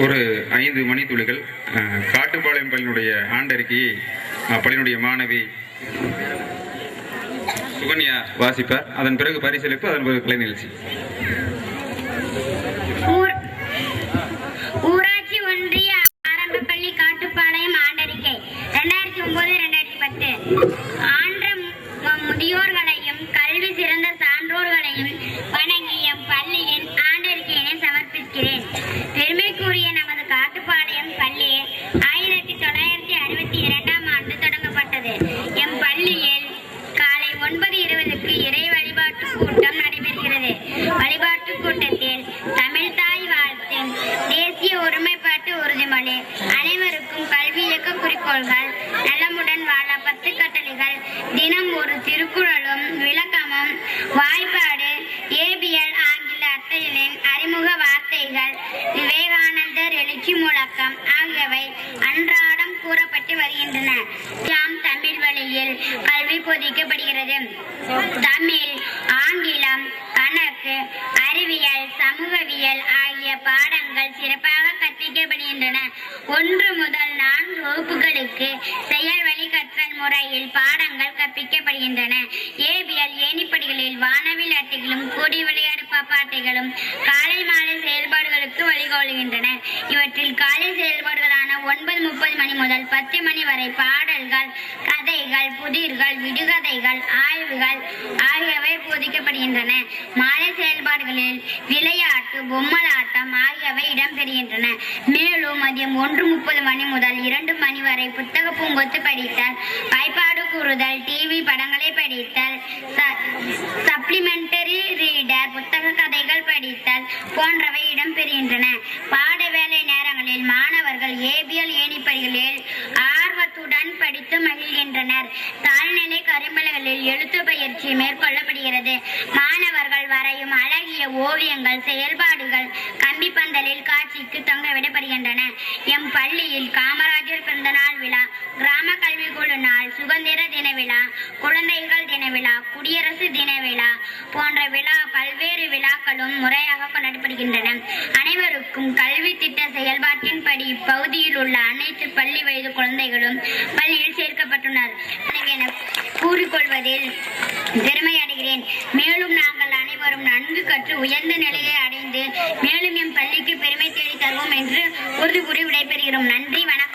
ஒரு ஐந்து மணித்துளிகள் காட்டுப்பாளையம் பள்ளியினுடைய ஆண்டறிக்கையை பள்ளியினுடைய மாணவி சுகன்யா வாசிப்பார். அதன் பிறகு பரிசீலிப்பு அதன் பிறகு கலை நிகழ்ச்சி ஊர்- ஊராட்சி ஒன்றிய ஆரம்ப பள்ளி காட்டுப்பாளையம் ஆண்டறிக்கை. ரெண்டாயிரத்தி ஒன்பது ரெண்டாயிரத்தி பத்து. ஒருமைப்பாட்டு அனைவருக்கும் கல்வி இயக்க குறிக்கோள்கள் நலமுடன் வாழ பத்து கட்டளைகள் தினம் ஒரு திருக்குறளும் விளக்கமும் வாய்ப்பு கல்வி போதிக்கப்படுகிறது தமிழ் ஆங்கிலம் கணக்கு அறிவியல் சமூகவியல் ஆகிய பாடங்கள் சிறப்பாக கற்பிக்கப்படுகின்றன. ஒன்று முதல் நான்கு வகுப்புகளுக்கு செயல் வழி கற்றல் முறையில் பாடங்கள் கற்பிக்கப்படுகின்றன. ஏபிஎல் ஏனிப்படிகளில் வானவில் அட்டைகளும் கூடி விளையாடு பாப்பாட்டைகளும் காலை மாலை செயல்பாடுகளுக்கு வழிகோலுகின்றன. இவற்றில் காலை செயல்பாடுகள் ஒன்பது முப்பது மணி முதல் பத்து மணி வரை பாடல்கள் கதைகள் புதிர்கள் விடுகதைகள் ஆய்வுகள் ஆகியவை போதிக்கப்படுகின்றன. மாலை செயல்பாடுகளில் விளையாட்டு பொம்மலாட்டம் ஆகியவை இடம்பெறுகின்றன. மேலும் மதியம் ஒன்று முப்பது மணி முதல் இரண்டு மணி வரை புத்தக பூங்கொத்து படித்தல் வாய்ப்பாடு கூறுதல் டிவி படங்களை படித்தல் சப்ளிமெண்டரி ரீடர் புத்தக கதைகள் படித்தல் போன்றவை இடம்பெறுகின்றன. பாட வேலை நேரங்களில் மாணவர்கள் ஏபி ஏணிப்படிகளில் ஆர்வத்துடன் படித்து மகிழ்கின்றனர். தாழ்நிலை கரும்பலகளில் எழுத்து பயிற்சி மேற்கொள்ளப்படுகிறது. மாணவர்கள் வரையும் ஓவியங்கள் செயல்பாடுகள் கம்பி பந்தலில் காட்சிக்கு தொங்கவிடப்படுகின்றன எம் பள்ளியில் காமராஜர் பிறந்த நாள் விழா கிராம கல்வி குழு நாள் சுதந்திர தின விழா குழந்தைகள் தின விழா குடியரசு தின விழா போன்ற விழா பல்வேறு விழாக்களும் முறையாக கொண்டாடப்படுகின்றன அனைவருக்கும் கல்வி திட்ட செயல்பாட்டின்படி இப்பகுதியில் உள்ள அனைத்து பள்ளி வயது குழந்தைகளும் பள்ளியில் சேர்க்கப்பட்டுள்ளனர். கூறிக்கொள்வதில் பெருமை அடைகிறேன் மேலும் நாங்கள் அனைவரும் நன்கு கற்று உயர்ந்த நிலையை அடைந்து மேலும் எம் பள்ளிக்கு பெருமை தேடி தருவோம் என்று உறுதி கூறி விடைபெறுகிறோம். நன்றி வணக்கம்.